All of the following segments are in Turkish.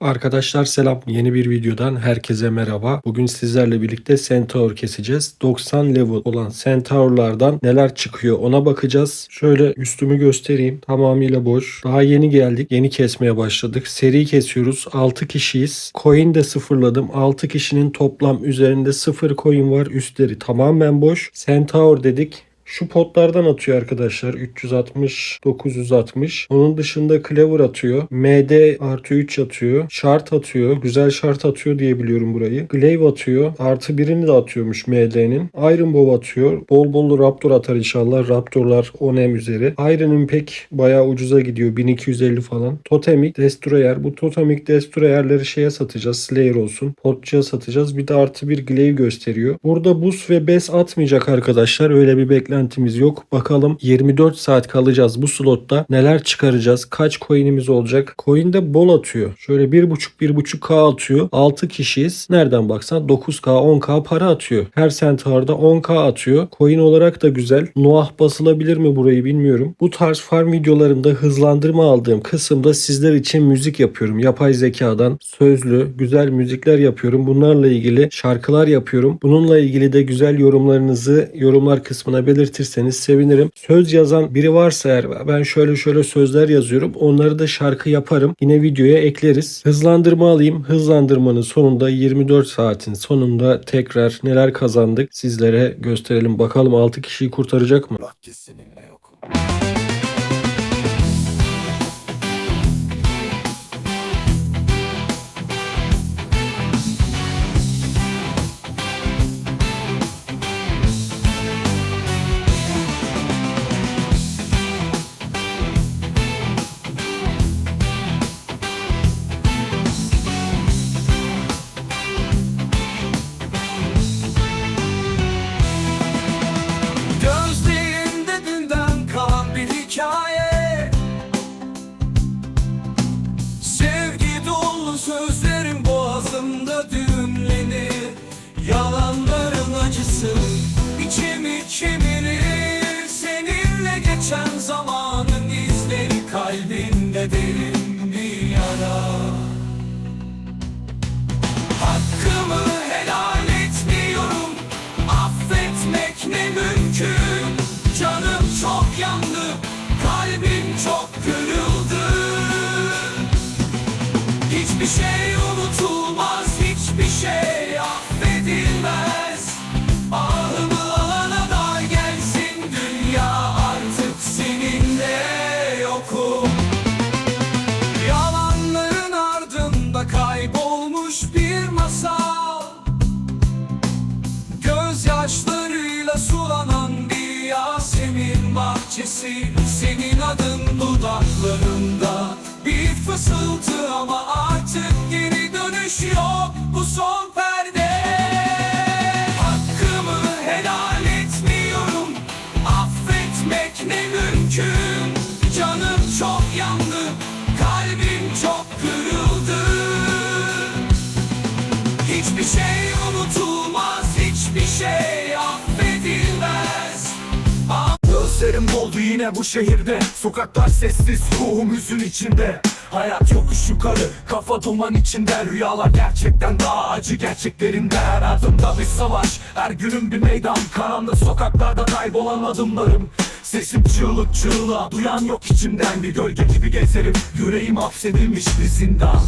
Arkadaşlar selam. Yeni bir videodan herkese merhaba. Bugün sizlerle birlikte Centaur keseceğiz. 90 level olan Centaur'lardan neler çıkıyor ona bakacağız. Şöyle üstümü göstereyim. Tamamıyla boş. Daha yeni geldik. Yeni kesmeye başladık. Seri kesiyoruz. 6 kişiyiz. Coin de sıfırladım. 6 kişinin toplam üzerinde 0 coin var. Üstleri tamamen boş. Centaur dedik. Şu potlardan atıyor arkadaşlar. 360, 960. Onun dışında Clever atıyor. MD artı 3 atıyor. Şart atıyor. Güzel şart atıyor diye biliyorum burayı. Glaive atıyor. Artı birini de atıyormuş MD'nin. Iron Bow atıyor. Bol bol Raptor atar inşallah. Raptorlar 10M üzeri. Iron Impact bayağı ucuza gidiyor. 1250 falan. Totemic Destroyer. Bu Totemic Destroyer'leri şeye satacağız. Slayer olsun. Potçuya satacağız. Bir de artı bir Glaive gösteriyor. Burada buz ve bes atmayacak arkadaşlar. Öyle bir beklentimiz yok. Bakalım 24 saat kalacağız bu slotta. Neler çıkaracağız? Kaç coin'imiz olacak? Coin de bol atıyor. Şöyle 1.5-1.5k atıyor. 6 kişiyiz. Nereden baksan 9k 10k para atıyor. Her centaur'da 10k atıyor. Coin olarak da güzel. Noah basılabilir mi burayı bilmiyorum. Bu tarz farm videolarında hızlandırma aldığım kısımda sizler için müzik yapıyorum. Yapay zekadan sözlü güzel müzikler yapıyorum. Bunlarla ilgili şarkılar yapıyorum. Bununla ilgili de güzel yorumlarınızı yorumlar kısmına belirtirseniz sevinirim. Söz yazan biri varsa eğer ben şöyle şöyle sözler yazıyorum. Onları da şarkı yaparım. Yine videoya ekleriz. Hızlandırma alayım. Hızlandırmanın sonunda 24 saatin sonunda tekrar neler kazandık sizlere gösterelim. Bakalım 6 kişiyi kurtaracak mı? Bak ki seninle. Zamanın izleri kalbimde derin bir yara. Hakkımı helal etmiyorum Affetmek ne mümkün? Canım çok yandı Kalbim çok bahçesi Senin adın dudaklarında. Bir fısıltı ama artık geri dönüş yok Bu son perde. Hakkımı helal etmiyorum Affetmek ne mümkün? Canım çok yandı Kalbim çok kırıldı. Hiçbir şey unutulmaz Hiçbir şey yine bu şehirde. Sokaklar sessiz ruhum hüzün içinde. Hayat yokuş yukarı kafa duman içinde. Rüyalar gerçekten daha acı gerçeklerinde Her adımda bir savaş. Her günüm bir meydan Karanlık sokaklarda kaybolan adımlarım. Sesim çığlık çığlığa duyan yok içimden. Bir gölge gibi gezerim yüreğim hapsedilmiş bir zindan.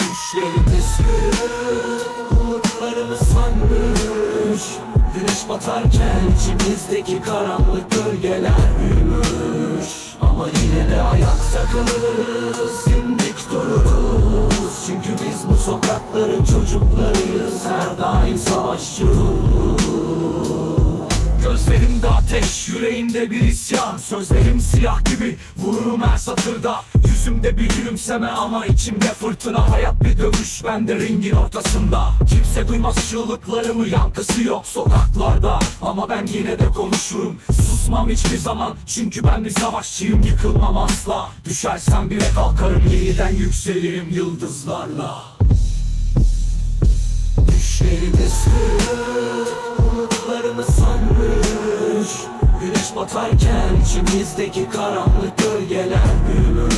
Düşlerimiz kırık, umutlarımız sanmış Güneş batarken içimizdeki karanlık gölgeler büyümüş. Ama yine de ayakta kalırız, dimdik dururuz. Çünkü biz bu sokakların çocuklarıyız Her daim savaşçı Gözlerimde ateş, yüreğimde bir isyan. Sözlerim silah gibi, vururum her satırda. Yüzümde bir gülümseme ama içimde fırtına. Hayat bir dövüş, ben de ringin ortasında. Kimse duymaz çığlıklarımı, yankısı yok sokaklarda. Ama ben yine de konuşurum. Susmam hiçbir zaman, çünkü ben bir savaşçıyım Yıkılmam asla, düşersem bile kalkarım Yeniden yükselirim yıldızlarla. Düşlerimiz kırık, Batarken içimizdeki karanlık gölgeler büyümüş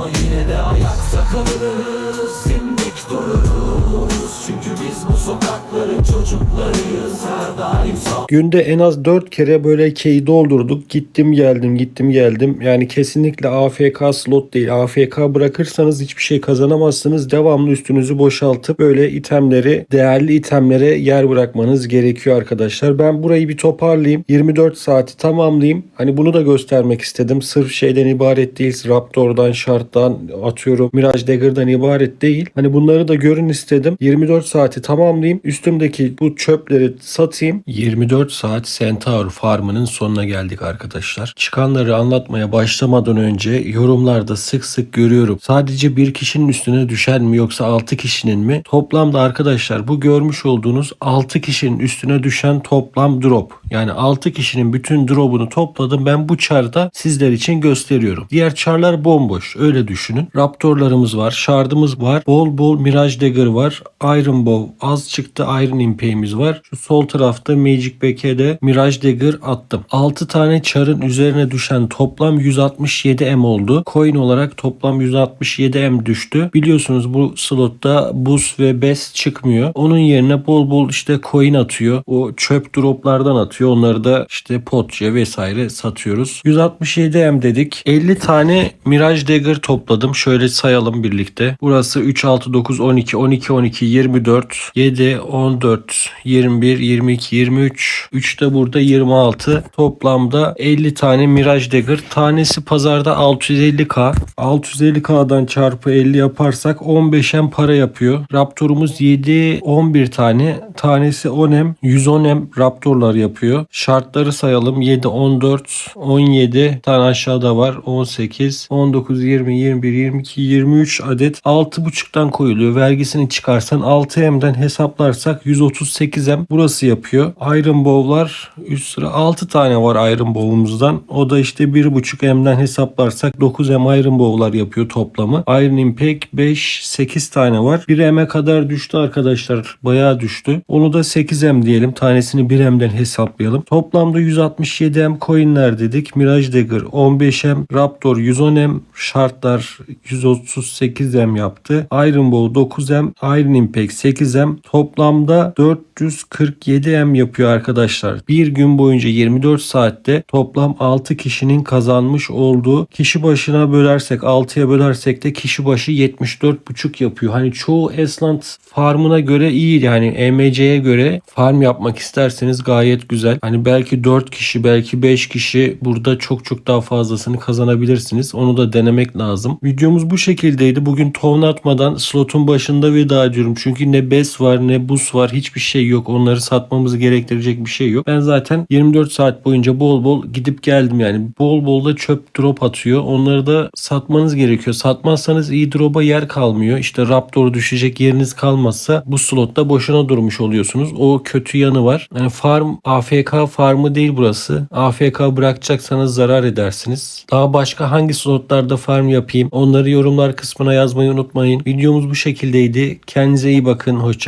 Ama yine de ayakta kalırız Dimdik dururuz Çünkü biz bu sokakların çocuklarıyız Her daim sağ Günde en az 4 kere böyle key doldurduk. Gittim geldim gittim geldim. Yani kesinlikle AFK slot değil. AFK bırakırsanız hiçbir şey kazanamazsınız. Devamlı üstünüzü boşaltıp böyle itemleri, değerli itemlere yer bırakmanız gerekiyor arkadaşlar. Ben burayı bir toparlayayım. 24 saati tamamlayayım. Hani bunu da göstermek istedim. Sırf şeyden ibaret değil. Raptor'dan, Shard'dan atıyorum. Mirage Dagger'dan ibaret değil. Hani bunları da görün istedim. 24 saati tamamlayayım. Üstümdeki bu çöpleri satayım. 24 saat Centaur farmının sonuna geldik arkadaşlar. Çıkanları anlatmaya başlamadan önce yorumlarda sık sık görüyorum. Sadece bir kişinin üstüne düşen mi yoksa 6 kişinin mi? Toplamda arkadaşlar bu görmüş olduğunuz 6 kişinin üstüne düşen toplam drop. Yani 6 kişinin bütün drop'unu topladım. Ben bu charda sizler için gösteriyorum. Diğer charlar bomboş. Öyle düşünün. Raptorlarımız var. Shard'ımız var. Bol bol Mirage Dagger var. Iron Bow az çıktı. Iron Impey'imiz var. Şu sol tarafta Magic Back'e Mirage Dagger attım. 6 tane char'ın üzerine düşen toplam 167 M oldu. Coin olarak toplam 167 M düştü. Biliyorsunuz bu slotta boost ve best çıkmıyor. Onun yerine bol bol işte coin atıyor. O çöp droplardan atıyor. Onları da işte potça vesaire satıyoruz. 167 M dedik. 50 tane Mirage Dagger topladım. Şöyle sayalım birlikte. Burası 3, 6, 9, 12, 12, 12, 24, 7, 14, 21, 22, 23. 3 de burada 26. Toplamda 50 tane Mirage Dagger. Tanesi pazarda 650k. 650k'dan çarpı 50 yaparsak 15M para yapıyor. Raptor'umuz 7, 11 tane. Tanesi 10M. 110M Raptor'lar yapıyor. Şartları sayalım. 7, 14, 17 tane aşağıda var. 18, 19, 20, 21, 22, 23 adet 6.5'tan koyuluyor. Vergisini çıkarsan 6M'den hesaplarsak 138M burası yapıyor. Iron Bow'lar üst sıra 6 tane var Iron Bow'umuzdan. O da işte 1.5M'den hesaplarsak 9M Iron Bow'lar yapıyor toplamı. Iron Impact 5, 8 tane var. 1M'e kadar düştü arkadaşlar. Bayağı düştü. Onu da 8M diyelim. Tanesini 1M'den hesaplayalım. Toplamda 167M coinler dedik. Mirage Dagger 15M, Raptor 110M, Shardlar 138M yaptı. Iron Bow 9M, Iron Impact 8M. Toplamda 447M yapıyor arkadaşlar. Bir gün boyunca 24 saatte toplam 6 kişinin kazanmış olduğu kişi başına bölersek 6'ya bölersek de kişi başı 74,5 yapıyor. Hani çoğu Esland farmına göre iyi yani EMC'ye göre farm yapmak isterseniz gayet güzel. Hani belki 4 kişi belki 5 kişi burada çok çok daha fazlasını kazanabilirsiniz. Onu da denemek lazım. Videomuz bu şekildeydi. Bugün ton atmadan slotun başında veda ediyorum. Çünkü ne bes var ne bus var hiçbir şey yok. Onları satmamızı gerektirecek bir şey yok. Ben zaten 24 saat boyunca bol bol gidip geldim yani. Bol bol da çöp drop atıyor. Onları da satmanız gerekiyor. Satmazsanız iyi drop'a yer kalmıyor. İşte Raptor düşecek yeriniz kalmazsa bu slotta boşuna durmuş oluyorsunuz. O kötü yanı var. Yani farm AFK farmı değil burası. AFK bırakacaksanız zarar edersiniz. Daha başka hangi slotlarda farm yapayım onları yorumlar kısmına yazmayı unutmayın. Videomuz bu şekildeydi. Kendinize iyi bakın. Hoşça